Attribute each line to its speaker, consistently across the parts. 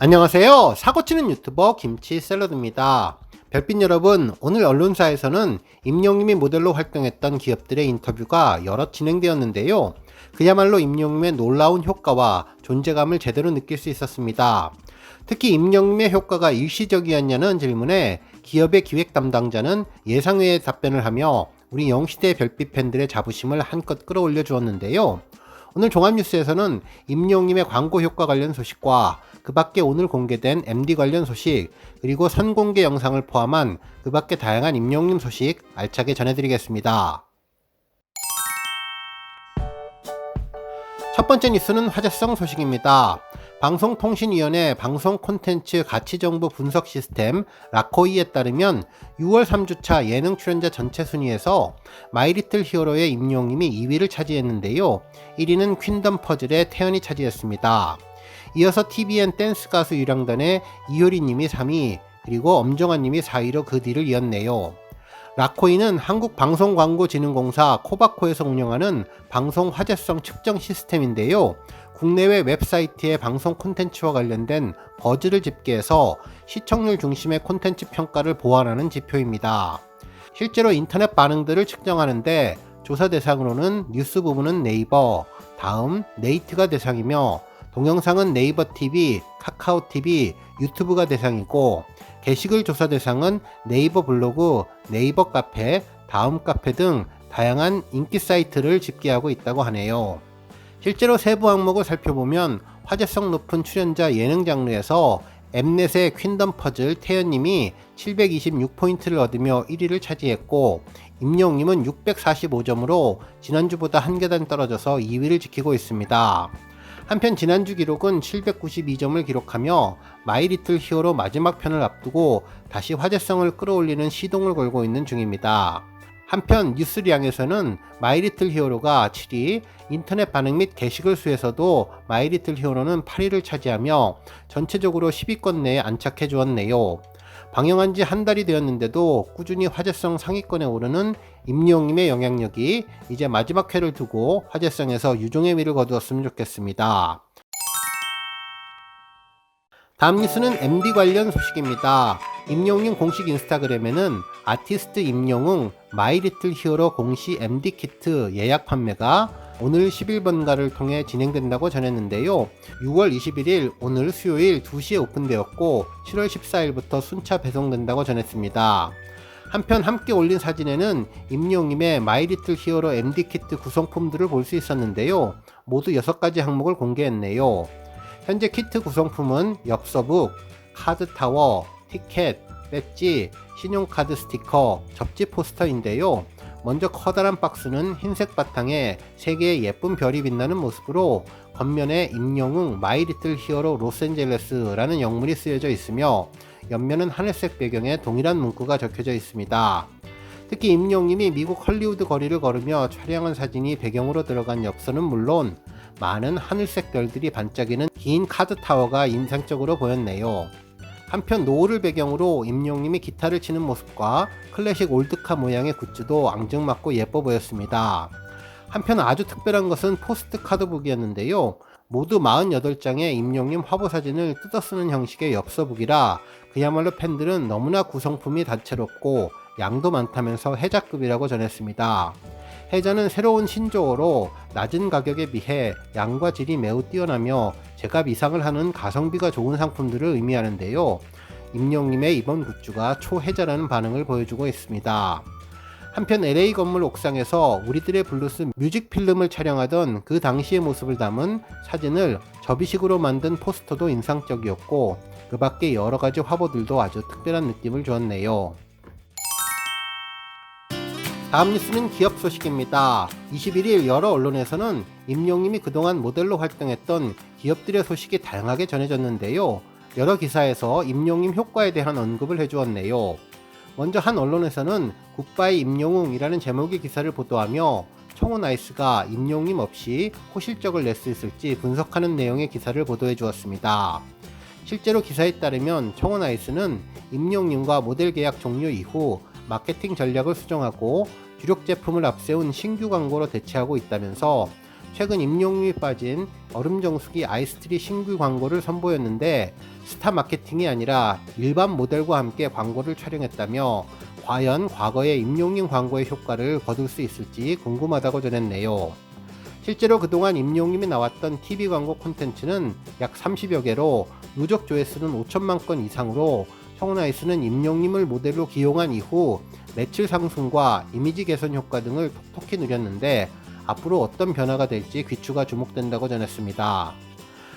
Speaker 1: 안녕하세요. 사고치는 유튜버 김치 샐러드입니다. 별빛 여러분, 오늘 언론사에서는 임용님이 모델로 활동했던 기업들의 인터뷰가 여러 진행되었는데요. 그야말로 임용님의 놀라운 효과와 존재감을 제대로 느낄 수 있었습니다. 특히 임용님의 효과가 일시적이었냐는 질문에 기업의 기획 담당자는 예상외의 답변을 하며 우리 영시대 별빛 팬들의 자부심을 한껏 끌어올려 주었는데요. 오늘 종합뉴스에서는 임용님의 광고 효과 관련 소식과 그 밖에 오늘 공개된 MD 관련 소식, 그리고 선공개 영상을 포함한 그 밖에 다양한 임용님 소식 알차게 전해드리겠습니다. 첫 번째 뉴스는 화제성 소식입니다. 방송통신위원회 방송 콘텐츠 가치정보 분석 시스템 라코이에 따르면 6월 3주차 예능 출연자 전체 순위에서 마이리틀 히어로의 임용님이 2위를 차지했는데요. 1위는 퀸덤 퍼즐의 태연이 차지했습니다. 이어서 TVN 댄스 가수 유량단의 이효리님이 3위, 그리고 엄정화님이 4위로 그 뒤를 이었네요. 라코이는 한국방송광고진흥공사 코바코에서 운영하는 방송 화제성 측정 시스템인데요. 국내외 웹사이트의 방송 콘텐츠와 관련된 버즈를 집계해서 시청률 중심의 콘텐츠 평가를 보완하는 지표입니다. 실제로 인터넷 반응들을 측정하는데 조사 대상으로는 뉴스 부분은 네이버, 다음 네이트가 대상이며 동영상은 네이버 TV, 카카오 TV, 유튜브가 대상이고 게시글 조사 대상은 네이버 블로그, 네이버 카페, 다음 카페 등 다양한 인기 사이트를 집계하고 있다고 하네요. 실제로 세부 항목을 살펴보면 화제성 높은 출연자 예능 장르에서 엠넷의 퀸덤 퍼즐 태연님이 726포인트를 얻으며 1위를 차지했고 임영님은 645점으로 지난주보다 한 계단 떨어져서 2위를 지키고 있습니다. 한편 지난주 기록은 792점을 기록하며 마이리틀 히어로 마지막 편을 앞두고 다시 화제성을 끌어올리는 시동을 걸고 있는 중입니다. 한편 뉴스량에서는 마이리틀 히어로가 7위, 인터넷 반응 및 게시글 수에서도 마이리틀 히어로는 8위를 차지하며 전체적으로 10위권 내에 안착해 주었네요. 방영한 지 한 달이 되었는데도 꾸준히 화제성 상위권에 오르는 임영님의 영향력이 이제 마지막 회를 두고 화제성에서 유종의 미를 거두었으면 좋겠습니다. 다음 뉴스는 MD 관련 소식입니다. 임영웅 공식 인스타그램에는 아티스트 임영웅 마이리틀 히어로 공식 MD 키트 예약 판매가 오늘 10일번가를 통해 진행된다고 전했는데요. 6월 21일 오늘 수요일 2시에 오픈되었고 7월 14일부터 순차 배송된다고 전했습니다. 한편 함께 올린 사진에는 임용님의 마이리틀 히어로 MD 키트 구성품들을 볼 수 있었는데요. 모두 6가지 항목을 공개했네요. 현재 키트 구성품은 엽서북, 카드 타워, 티켓, 배지, 신용카드 스티커, 접지 포스터인데요. 먼저 커다란 박스는 흰색 바탕에 3개의 예쁜 별이 빛나는 모습으로 겉면에 임영웅 마이 리틀 히어로 로스앤젤레스라는 영문이 쓰여져 있으며 옆면은 하늘색 배경에 동일한 문구가 적혀져 있습니다. 특히 임영님이 미국 헐리우드 거리를 걸으며 촬영한 사진이 배경으로 들어간 엽서는 물론 많은 하늘색 별들이 반짝이는 긴 카드 타워가 인상적으로 보였네요. 한편 노을을 배경으로 임용님이 기타를 치는 모습과 클래식 올드카 모양의 굿즈도 앙증맞고 예뻐 보였습니다. 한편 아주 특별한 것은 포스트 카드북이었는데요. 모두 48장의 임용님 화보 사진을 뜯어 쓰는 형식의 엽서북이라 그야말로 팬들은 너무나 구성품이 다채롭고 양도 많다면서 해자급이라고 전했습니다. 해자는 새로운 신조어로 낮은 가격에 비해 양과 질이 매우 뛰어나며 제값 이상을 하는 가성비가 좋은 상품들을 의미하는데요. 임영님의 이번 굿즈가 초해자라는 반응을 보여주고 있습니다. 한편 LA 건물 옥상에서 우리들의 블루스 뮤직 필름을 촬영하던 그 당시의 모습을 담은 사진을 접이식으로 만든 포스터도 인상적이었고 그 밖에 여러 가지 화보들도 아주 특별한 느낌을 주었네요. 다음 뉴스는 기업 소식입니다. 21일 여러 언론에서는 임용님이 그동안 모델로 활동했던 기업들의 소식이 다양하게 전해졌는데요. 여러 기사에서 임용님 효과에 대한 언급을 해주었네요. 먼저 한 언론에서는 굿바이 임용웅이라는 제목의 기사를 보도하며 청원 아이스가 임용님 없이 호실적을 낼 수 있을지 분석하는 내용의 기사를 보도해 주었습니다. 실제로 기사에 따르면 청원 아이스는 임용님과 모델 계약 종료 이후 마케팅 전략을 수정하고 주력 제품을 앞세운 신규 광고로 대체하고 있다면서 최근 임용님이 빠진 얼음 정수기 아이스트리 신규 광고를 선보였는데 스타 마케팅이 아니라 일반 모델과 함께 광고를 촬영했다며 과연 과거의 임용님 광고의 효과를 거둘 수 있을지 궁금하다고 전했네요. 실제로 그동안 임용님이 나왔던 TV 광고 콘텐츠는 약 30여 개로 누적 조회수는 5천만 건 이상으로 청원아이스는 임용님을 모델로 기용한 이후 매출 상승과 이미지 개선 효과 등을 톡톡히 누렸는데 앞으로 어떤 변화가 될지 귀추가 주목된다고 전했습니다.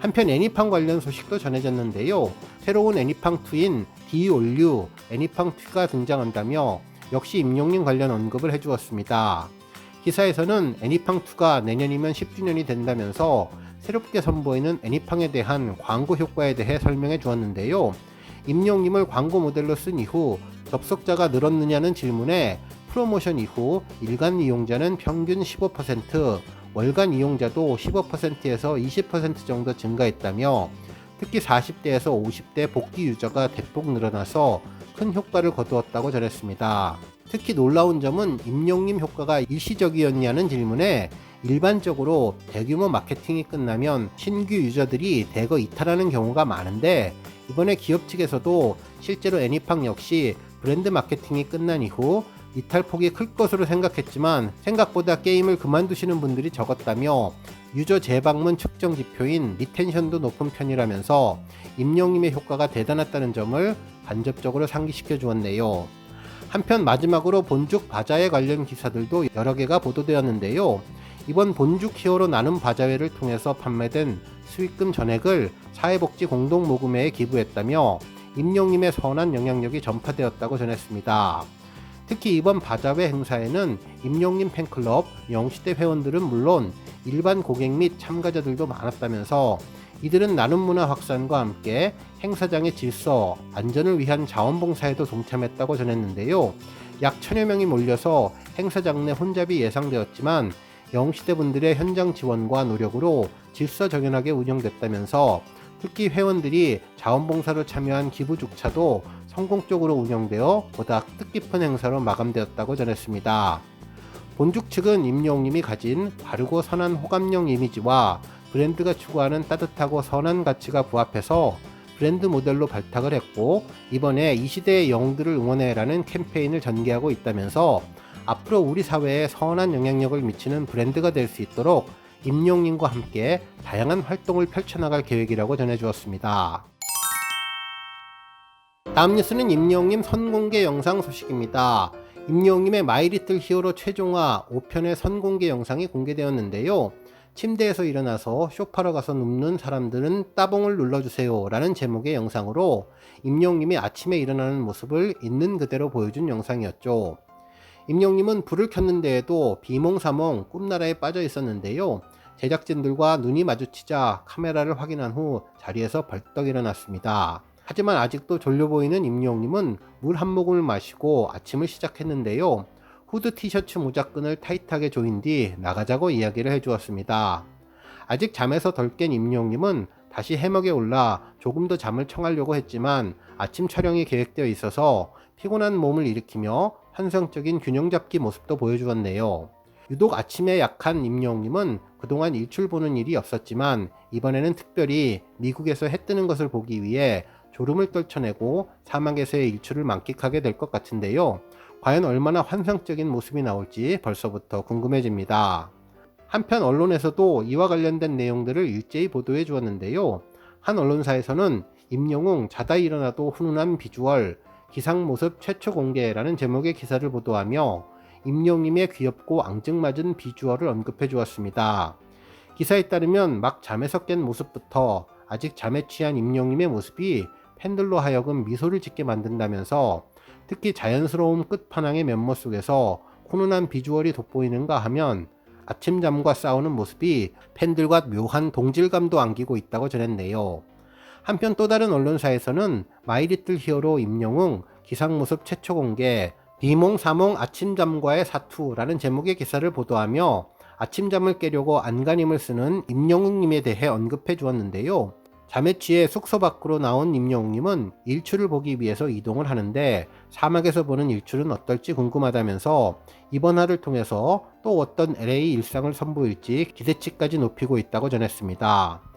Speaker 1: 한편 애니팡 관련 소식도 전해졌는데요. 새로운 애니팡2인 디올류 애니팡2가 등장한다며 역시 임용님 관련 언급을 해주었습니다. 기사에서는 애니팡2가 내년이면 10주년이 된다면서 새롭게 선보이는 애니팡에 대한 광고 효과에 대해 설명해 주었는데요. 임용님을 광고 모델로 쓴 이후 접속자가 늘었느냐는 질문에 프로모션 이후 일간 이용자는 평균 15%, 월간 이용자도 15%에서 20% 정도 증가했다며 특히 40대에서 50대 복귀 유저가 대폭 늘어나서 큰 효과를 거두었다고 전했습니다. 특히 놀라운 점은 임용님 효과가 일시적이었냐는 질문에 일반적으로 대규모 마케팅이 끝나면 신규 유저들이 대거 이탈하는 경우가 많은데 이번에 기업 측에서도 실제로 애니팡 역시 브랜드 마케팅이 끝난 이후 이탈 폭이 클 것으로 생각했지만 생각보다 게임을 그만두시는 분들이 적었다며 유저 재방문 측정 지표인 리텐션도 높은 편이라면서 임용님의 효과가 대단했다는 점을 간접적으로 상기시켜 주었네요. 한편 마지막으로 본죽 바자회 관련 기사들도 여러 개가 보도되었는데요. 이번 본죽 히어로 나눔 바자회를 통해서 판매된 수익금 전액을 사회복지 공동 모금회에 기부했다며 임용님의 선한 영향력이 전파되었다고 전했습니다. 특히 이번 바자회 행사에는 임용님 팬클럽, 영시대 회원들은 물론 일반 고객 및 참가자들도 많았다면서 이들은 나눔 문화 확산과 함께 행사장의 질서, 안전을 위한 자원봉사에도 동참했다고 전했는데요. 약 천여 명이 몰려서 행사장 내 혼잡이 예상되었지만 영시대 분들의 현장 지원과 노력으로 질서정연하게 운영됐다면서 특히 회원들이 자원봉사로 참여한 기부죽차도 성공적으로 운영되어 보다 뜻깊은 행사로 마감되었다고 전했습니다. 본죽 측은 임용님이 가진 바르고 선한 호감형 이미지와 브랜드가 추구하는 따뜻하고 선한 가치가 부합해서 브랜드 모델로 발탁을 했고 이번에 이 시대의 영웅들을 응원해라는 캠페인을 전개하고 있다면서 앞으로 우리 사회에 선한 영향력을 미치는 브랜드가 될 수 있도록 임용님과 함께 다양한 활동을 펼쳐나갈 계획이라고 전해주었습니다. 다음 뉴스는 임영님 선공개 영상 소식입니다. 임영님의 마이리틀 히어로 최종화 5편의 선공개 영상이 공개되었는데요. 침대에서 일어나서 쇼파로 가서 눕는 사람들은 따봉을 눌러주세요 라는 제목의 영상으로 임영님이 아침에 일어나는 모습을 있는 그대로 보여준 영상이었죠. 임영님은 불을 켰는데에도 비몽사몽 꿈나라에 빠져 있었는데요. 제작진들과 눈이 마주치자 카메라를 확인한 후 자리에서 벌떡 일어났습니다. 하지만 아직도 졸려 보이는 임영님은 물 한 모금을 마시고 아침을 시작했는데요. 후드 티셔츠 모자끈을 타이트하게 조인 뒤 나가자고 이야기를 해주었습니다. 아직 잠에서 덜 깬 임영님은 다시 해먹에 올라 조금 더 잠을 청하려고 했지만 아침 촬영이 계획되어 있어서 피곤한 몸을 일으키며 환상적인 균형 잡기 모습도 보여주었네요. 유독 아침에 약한 임영님은 그동안 일출 보는 일이 없었지만 이번에는 특별히 미국에서 해 뜨는 것을 보기 위해 졸음을 떨쳐내고 사막에서의 일출을 만끽하게 될 것 같은데요. 과연 얼마나 환상적인 모습이 나올지 벌써부터 궁금해집니다. 한편 언론에서도 이와 관련된 내용들을 일제히 보도해 주었는데요. 한 언론사에서는 임영웅 자다 일어나도 훈훈한 비주얼, 기상 모습 최초 공개라는 제목의 기사를 보도하며 임영님의 귀엽고 앙증맞은 비주얼을 언급해 주었습니다. 기사에 따르면 막 잠에서 깬 모습부터 아직 잠에 취한 임영님의 모습이 팬들로 하여금 미소를 짓게 만든다면서 특히 자연스러운 끝판왕의 면모 속에서 훈훈한 비주얼이 돋보이는가 하면 아침잠과 싸우는 모습이 팬들과 묘한 동질감도 안기고 있다고 전했네요. 한편 또 다른 언론사에서는 마이리틀 히어로 임영웅 기상 모습 최초 공개 비몽사몽 아침잠과의 사투라는 제목의 기사를 보도하며 아침잠을 깨려고 안간힘을 쓰는 임영웅님에 대해 언급해 주었는데요. 잠에 취해 숙소 밖으로 나온 임영웅님은 일출을 보기 위해서 이동을 하는데 사막에서 보는 일출은 어떨지 궁금하다면서 이번 화를 통해서 또 어떤 LA 일상을 선보일지 기대치까지 높이고 있다고 전했습니다.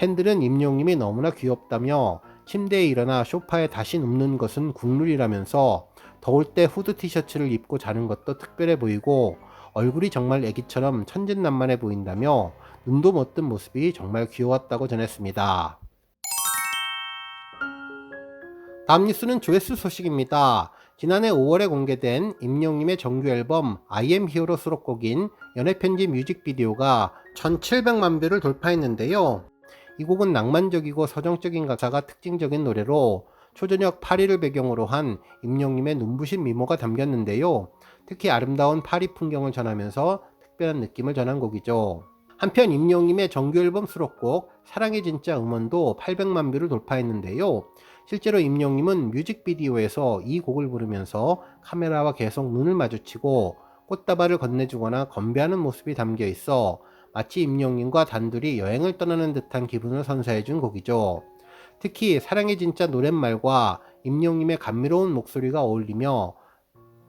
Speaker 1: 팬들은 임영웅님이 너무나 귀엽다며 침대에 일어나 소파에 다시 눕는 것은 국룰이라면서 더울 때 후드 티셔츠를 입고 자는 것도 특별해 보이고 얼굴이 정말 애기처럼 천진난만해 보인다며 눈도 못 뜬 모습이 정말 귀여웠다고 전했습니다. 다음 뉴스는 조회수 소식입니다. 지난해 5월에 공개된 임영님의 정규 앨범 I am Hero 수록곡인 연애편지 뮤직비디오가 1700만 뷰를 돌파했는데요. 이 곡은 낭만적이고 서정적인 가사가 특징적인 노래로 초저녁 파리를 배경으로 한 임영님의 눈부신 미모가 담겼는데요. 특히 아름다운 파리 풍경을 전하면서 특별한 느낌을 전한 곡이죠. 한편 임영님의 정규 앨범 수록곡 사랑의 진짜 음원도 800만 뷰를 돌파했는데요. 실제로 임영님은 뮤직비디오에서 이 곡을 부르면서 카메라와 계속 눈을 마주치고 꽃다발을 건네주거나 건배하는 모습이 담겨 있어 마치 임영님과 단둘이 여행을 떠나는 듯한 기분을 선사해준 곡이죠. 특히 사랑의 진짜 노랫말과 임영님의 감미로운 목소리가 어울리며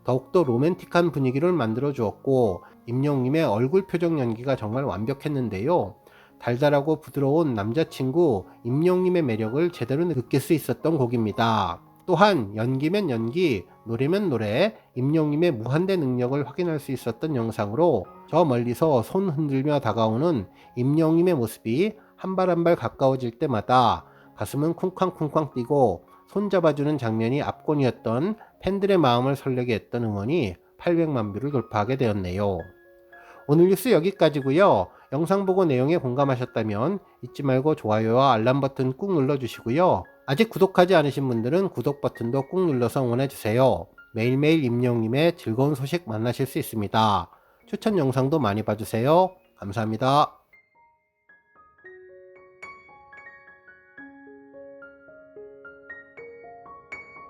Speaker 1: 더욱더 로맨틱한 분위기를 만들어 주었고 임영님의 얼굴 표정 연기가 정말 완벽했는데요. 달달하고 부드러운 남자친구 임영님의 매력을 제대로 느낄 수 있었던 곡입니다. 또한 연기면 연기, 노래면 노래, 임영님의 무한대 능력을 확인할 수 있었던 영상으로 저 멀리서 손 흔들며 다가오는 임영님의 모습이 한 발 한 발 가까워질 때마다 가슴은 쿵쾅쿵쾅 뛰고 손 잡아주는 장면이 압권이었던 팬들의 마음을 설레게 했던 응원이 800만 뷰를 돌파하게 되었네요. 오늘 뉴스 여기까지고요. 영상 보고 내용에 공감하셨다면 잊지 말고 좋아요와 알람 버튼 꾹 눌러주시고요. 아직 구독하지 않으신 분들은 구독 버튼도 꾹 눌러서 응원해주세요. 매일매일 임영님의 즐거운 소식 만나실 수 있습니다. 추천 영상도 많이 봐주세요. 감사합니다.